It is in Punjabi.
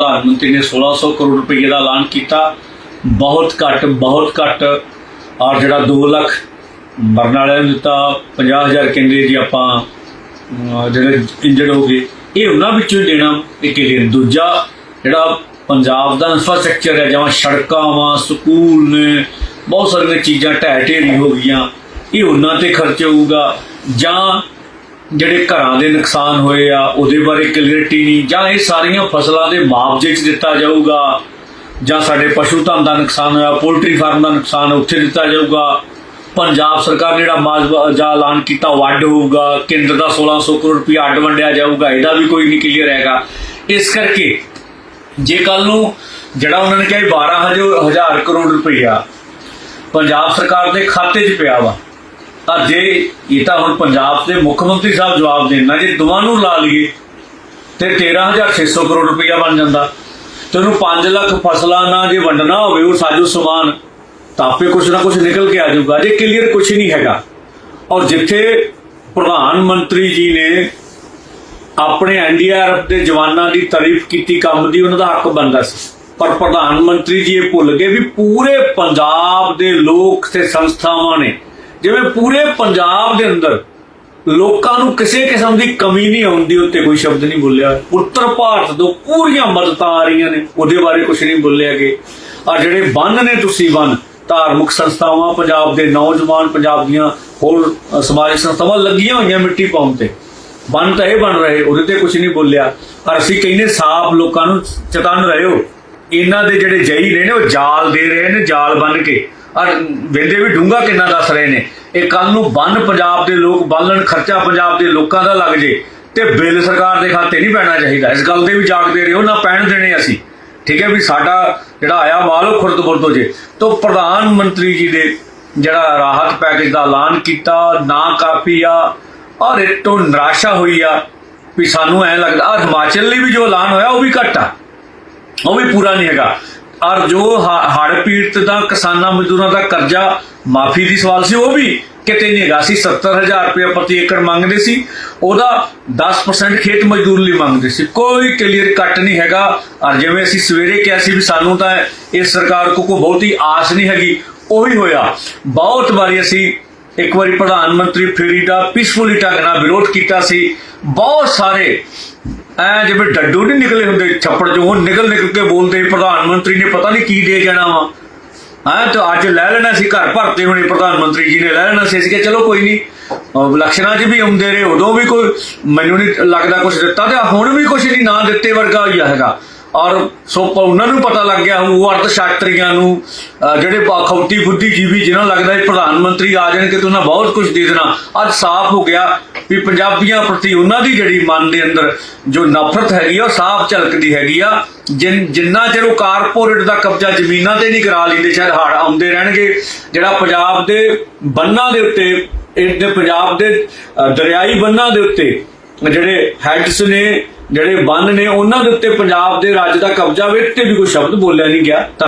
ਪ੍ਰਧਾਨ ਮੰਤਰੀ ਨੇ 1600 ਕਰੋੜ ਰੁਪਏ ਦਾ ਐਲਾਨ ਕੀਤਾ। ਬਹੁਤ ਘੱਟ ਬਹੁਤ ਘੱਟ ਔਰ ਜਿਹੜਾ 2 ਲੱਖ ਮਰਨ ਵਾਲਿਆਂ ਨੂੰ ਦਿੱਤਾ। 50000 ਕਹਿੰਦੇ ਜੀ ਆਪਾਂ ਜਿਹੜੇ ਇੰਜਰਡ ਹੋ ਗਏ। ਇਹ ਉਹਨਾਂ ਵਿੱਚੋਂ ਹੀ ਦੇਣਾ, ਇੱਕ ਇਹ ਦੂਜਾ ਜਿਹੜਾ ਪੰਜਾਬ ਦਾ ਇਨਫਰਾਸਟ੍ਰਕਚਰ ਹੈ, ਜਿਵੇਂ ਸੜਕਾਂ ਵਾ, ਸਕੂਲ ਨੇ, ਬਹੁਤ ਸਾਰੀਆਂ ਚੀਜ਼ਾਂ ਢਹਿ ਢੇਰੀ ਹੋ ਗਈਆਂ। ਇਹ ਉਹਨਾਂ ਤੇ ਖਰਚ ਹੋਊਗਾ। ਜਾਂ ਜਿਹੜੇ ਘਰਾਂ ਦੇ ਨੁਕਸਾਨ ਹੋਏ ਆ, ਉਹਦੇ ਬਾਰੇ ਕਲੀਅਰਟੀ ਨਹੀਂ, ਜਾਂ ਇਹ ਸਾਰੀਆਂ ਫਸਲਾਂ ਦੇ ਮੁਆਵਜ਼ੇ 'ਚ ਦਿੱਤਾ ਜਾਊਗਾ, ਜਾਂ ਸਾਡੇ ਪਸ਼ੂ ਧਨ ਦਾ ਨੁਕਸਾਨ ਹੋਇਆ, ਪੋਲਟਰੀ ਫਾਰਮ ਦਾ ਨੁਕਸਾਨ ਉੱਥੇ ਦਿੱਤਾ ਜਾਊਗਾ, ਪੰਜਾਬ ਸਰਕਾਰ ਨੇ ਜਿਹੜਾ ਮਾਜਵਾ ਜਾਂ ਐਲਾਨ ਕੀਤਾ ਉਹ ਅੱਡ ਹੋਊਗਾ, ਕੇਂਦਰ ਦਾ 1600 ਕਰੋੜ ਰੁਪਏ ਅੱਡ ਵੰਡਿਆ ਜਾਊਗਾ, ਇਹਦਾ ਵੀ ਕੋਈ ਨਹੀਂ ਕਲੀਅਰ ਹੈਗਾ। ਇਸ ਕਰਕੇ ਜੇ ਕੱਲ ਨੂੰ ਜਿਹੜਾ ਉਹਨਾਂ ਨੇ ਕਿਹਾ 12000 ਕਰੋੜ ਰੁਪਈਆ ਪੰਜਾਬ ਸਰਕਾਰ ਦੇ ਖਾਤੇ 'ਚ ਪਿਆ ਵਾ ਤਾਂ ਜੇ ਇਹ ਤਾਂ ਹੁਣ ਪੰਜਾਬ ਦੇ ਮੁੱਖ ਮੰਤਰੀ ਸਾਹਿਬ ਜਵਾਬ ਦੇਣਾ ਜੇ ਦੋਵਾਂ ਨੂੰ ਲਾ ਲਈਏ, ਤੇ 13600 ਕਰੋੜ ਰੁਪਈਆ ਬਣ ਜਾਂਦਾ। ਤੇ 5 ਲੱਖ ਫਸਲਾਂ ਨਾਲ ਜੇ ਵੰਡਣਾ ਹੋਵੇ, ਉਹ ਸਾਜੋ ਸਮਾਨ, ਤਾਂ ਆਪੇ ਕੁਛ ਨਾ ਕੁਛ ਨਿਕਲ ਕੇ ਆ ਜਾਊਗਾ। ਜੇ ਕਲੀਅਰ ਕੁਛ ਨਹੀਂ ਹੈਗਾ। ਔਰ ਜਿੱਥੇ ਪ੍ਰਧਾਨ ਮੰਤਰੀ ਜੀ ਨੇ ਆਪਣੇ ਐਨਡੀਆਰਐਫ ਦੇ ਜਵਾਨਾਂ ਦੀ ਤਾਰੀਫ ਕੀਤੀ ਕੰਮ ਦੀ, ਉਹਨਾਂ ਦਾ ਹੱਕ ਬਣਦਾ ਸੀ। ਪਰ ਪ੍ਰਧਾਨ ਮੰਤਰੀ ਜੀ ਇਹ ਭੁੱਲ ਗਏ ਵੀ ਪੂਰੇ ਪੰਜਾਬ ਦੇ ਲੋਕ ਤੇ ਸੰਸਥਾਵਾਂ ਨੇ ਜਿਵੇਂ ਪੂਰੇ ਪੰਜਾਬ ਦੇ ਅੰਦਰ ਲੋਕਾਂ ਨੂੰ ਕਿਸੇ ਕਿਸਮ ਦੀ ਕਮੀ ਨਹੀਂ ਆਉਂਦੀ, ਉੱਤੇ ਕੋਈ ਸ਼ਬਦ ਨਹੀਂ ਬੋਲਿਆ। ਉੱਤਰ ਭਾਰਤ ਤੋਂ ਪੂਰੀਆਂ ਮਦਦਾਂ ਆ ਰਹੀਆਂ ਨੇ, ਉਹਦੇ ਬਾਰੇ ਕੁਝ ਨਹੀਂ ਬੋਲਿਆ ਕਿ ਆ ਜਿਹੜੇ ਬੰਨ ਨੇ ਤੁਸੀਂ ਬੰਨ, ਧਾਰਮਿਕ ਸੰਸਥਾਵਾਂ ਪੰਜਾਬ ਦੇ, ਨੌਜਵਾਨ ਪੰਜਾਬ ਦੀਆਂ ਹੋਰ ਸਮਾਜਿਕ ਸੰਸਥਾਵਾਂ ਲੱਗੀਆਂ ਹੋਈਆਂ ਮਿੱਟੀ ਪਾਉਣ ਤੇ। ਬਣ ਤਾਂ ਇਹ ਬਣ ਰਹੇ, ਉਹਦੇ ਤੇ ਕੁਝ ਨਹੀਂ ਬੋਲਿਆ। ਪਰ ਅਸੀਂ ਕਹਿੰਦੇ ਸਾਫ਼ ਲੋਕਾਂ ਨੂੰ ਚਤਨ ਰਹੇ ਹੋ। ਇਹਨਾਂ ਦੇ ਜਿਹੜੇ ਜਈ ਨੇ ਨੇ, ਉਹ ਜਾਲ ਦੇ ਰਹੇ ਨੇ, ਜਾਲ ਬਣ ਕੇ। ਔਰ ਵੇਂਦੇ ਵੀ ਡੂੰਗਾ ਕਿੰਨਾ ਦੱਸ ਰਹੇ ਨੇ। ਇਹ ਕੱਲ ਨੂੰ ਬੰਨ ਪੰਜਾਬ ਦੇ ਲੋਕ ਬਾਲਣ ਖਰਚਾ ਪੰਜਾਬ ਦੇ ਲੋਕਾਂ ਦਾ ਲੱਗ ਜੇ, ਤੇ ਬਿੱਲ ਸਰਕਾਰ ਦੇ ਖਾਤੇ ਨਹੀਂ ਪੈਣਾ ਚਾਹੀਦਾ। ਇਸ ਗੱਲ ਦੇ ਵੀ ਜਾਗਦੇ ਰਹੋ ਨਾ ਪੈਣ ਦੇਣੇ ਅਸੀਂ। ਠੀਕ ਹੈ ਵੀ ਸਾਡਾ ਜਿਹੜਾ ਆਇਆ ਮਾਲ, ਉਹ ਖੁਰਦ ਬੁਰਦ ਹੋ ਜੇ। ਤੋਂ ਪ੍ਰਧਾਨ ਮੰਤਰੀ ਜੀ ਦੇ ਜਿਹੜਾ ਰਾਹਤ ਪੈਕੇਜ ਦਾ ਐਲਾਨ ਕੀਤਾ, ਨਾ ਕਾਫੀ ਆ, ਔਰ ਇਹ ਨਿਰਾਸ਼ਾ ਹੋਈ ਆ ਵੀ ਸਾਨੂੰ ਐ ਲੱਗਦਾ ਆ ਹਿਮਾਚਲ ਲਈ ਵੀ ਜੋ ਐਲਾਨ ਹੋਇਆ, ਉਹ ਵੀ ਘੱਟ ਆ। ਉਹ ਵੀ ਪੂਰਾ ਨਹੀਂ ਹੈਗਾ। ਔਰ ਜੋ ਹੜ ਪੀੜਤ ਦਾ, ਕਿਸਾਨਾਂ ਮਜ਼ਦੂਰਾਂ ਦਾ ਕਰਜ਼ਾ ਮਾਫੀ ਦੀ ਸਵਾਲ ਸੀ, ਉਹ ਵੀ ਕਿਤੇ ਨਹੀਂ ਸੀ 70000 ਰੁਪਏ ਪ੍ਰਤੀ ਏਕੜ ਮੰਗਦੇ ਸੀ, ਉਹਦਾ 10% ਖੇਤ ਮਜ਼ਦੂਰ ਲਈ ਮੰਗਦੇ ਸੀ। ਕੋਈ ਕਲੀਅਰ ਕੱਟ ਨਹੀਂ ਹੈਗਾ। ਔਰ ਜਿਵੇਂ ਅਸੀਂ ਸਵੇਰੇ ਕਿਹਾ ਸੀ ਵੀ ਸਾਨੂੰ ਤਾਂ ਇਸ ਸਰਕਾਰ ਕੋ ਕੋਈ ਬਹੁਤੀ ਆਸ ਨਹੀਂ ਹੈਗੀ, ਉਹੀ ਹੋਇਆ। ਬਹੁਤ ਵਾਰੀ ਅਸੀਂ ਇੱਕ ਵਾਰੀ ਪ੍ਰਧਾਨ ਮੰਤਰੀ ਫੇਰੀ ਦਾ ਪੀਸਫੁਲੀ ਢੰਗ ਨਾਲ ਵਿਰੋਧ ਕੀਤਾ ਸੀ। ਬਹੁਤ ਸਾਰੇ ਐ ਜਿਵੇਂ ਡੱਡੂ ਨਹੀਂ ਨਿਕਲੇ ਹੁੰਦੇ, ਛੱਪੜ ਚੋਂ ਨਿਕਲ ਨਿਕਲ ਕੇ ਬੋਲਦੇ, ਪ੍ਰਧਾਨ ਮੰਤਰੀ ਨੇ ਪਤਾ ਨਹੀਂ ਕੀ ਦੇ ਜਾਣਾ ਵਾ। ਹਾਂ, ਤਾਂ ਅੱਜ ਲੈ ਲੈਣਾ ਸੀ, ਘਰ ਭਰਤੇ ਹੋਣੇ ਪ੍ਰਧਾਨ ਮੰਤਰੀ ਜੀ ਨੇ, ਲੈ ਲੈਣਾ ਸੀ, ਅਸੀਂ ਚਲੋ ਕੋਈ ਨਹੀਂ ਅਹ 'ਚ ਵੀ ਆਉਂਦੇ ਰਹੇ, ਉਦੋਂ ਵੀ ਕੋਈ ਮੈਨੂੰ ਨਹੀਂ ਲੱਗਦਾ ਕੁਝ ਦਿੱਤਾ, ਤੇ ਹੁਣ ਵੀ ਕੁਝ ਨਹੀਂ ਨਾ ਦਿੱਤੇ ਵਰਗਾ ਹੀ ਹੈਗਾ। ਔਰ ਸੋ ਉਹਨਾਂ ਨੂੰ ਪਤਾ ਲੱਗ ਗਿਆ, ਉਹ ਅਰਥ ਸ਼ਾਸਤਰੀਆਂ ਨੂੰ ਜਿਹੜੇ ਖੌਤੀ ਬੁੱਧੀ ਜੀਵੀ ਜਿਨ੍ਹਾਂ ਨੂੰ ਲੱਗਦਾ ਪ੍ਰਧਾਨ ਮੰਤਰੀ ਆ ਜਾਣ ਤੇ ਉਹਨਾਂ ਬਹੁਤ ਕੁਝ ਦੇ ਦੇਣਾ। ਅੱਜ ਸਾਫ਼ ਹੋ ਗਿਆ ਵੀ ਪੰਜਾਬੀਆਂ ਪ੍ਰਤੀ ਉਹਨਾਂ ਦੀ ਜਿਹੜੀ ਮਨ ਦੇ ਅੰਦਰ ਜੋ ਨਫ਼ਰਤ ਹੈਗੀ ਆ, ਉਹ ਸਾਫ਼ ਝਲਕਦੀ ਹੈਗੀ ਆ। ਜਿੰਨਾ ਚਿਰ ਉਹ ਕਾਰਪੋਰੇਟ ਦਾ ਕਬਜ਼ਾ ਜ਼ਮੀਨਾਂ ਤੇ ਨਹੀਂ ਕਰਾ ਲੈਂਦੇ, ਸ਼ਾਇਦ ਹੜ ਆਉਂਦੇ ਰਹਿਣਗੇ। ਜਿਹੜਾ ਪੰਜਾਬ ਦੇ ਬੰਨਾਂ ਦੇ ਉੱਤੇ ਇਹਦੇ ਪੰਜਾਬ ਦੇ ਦਰਿਆਈ ਬੰਨਾਂ ਦੇ ਉੱਤੇ ਜਿਹੜੇ ਹੈਡਸ ਨੇ, ਜਿਹੜੇ ਬੰਨ ਨੇ, ਉਹਨਾਂ ਦੇ ਉੱਤੇ ਪੰਜਾਬ ਦੇ ਰਾਜ ਦਾ ਕਬਜ਼ਾ ਵੇ ਤੇ ਵੀ ਕੋਈ ਸ਼ਬਦ ਬੋਲਿਆ ਨਹੀਂ ਗਿਆ।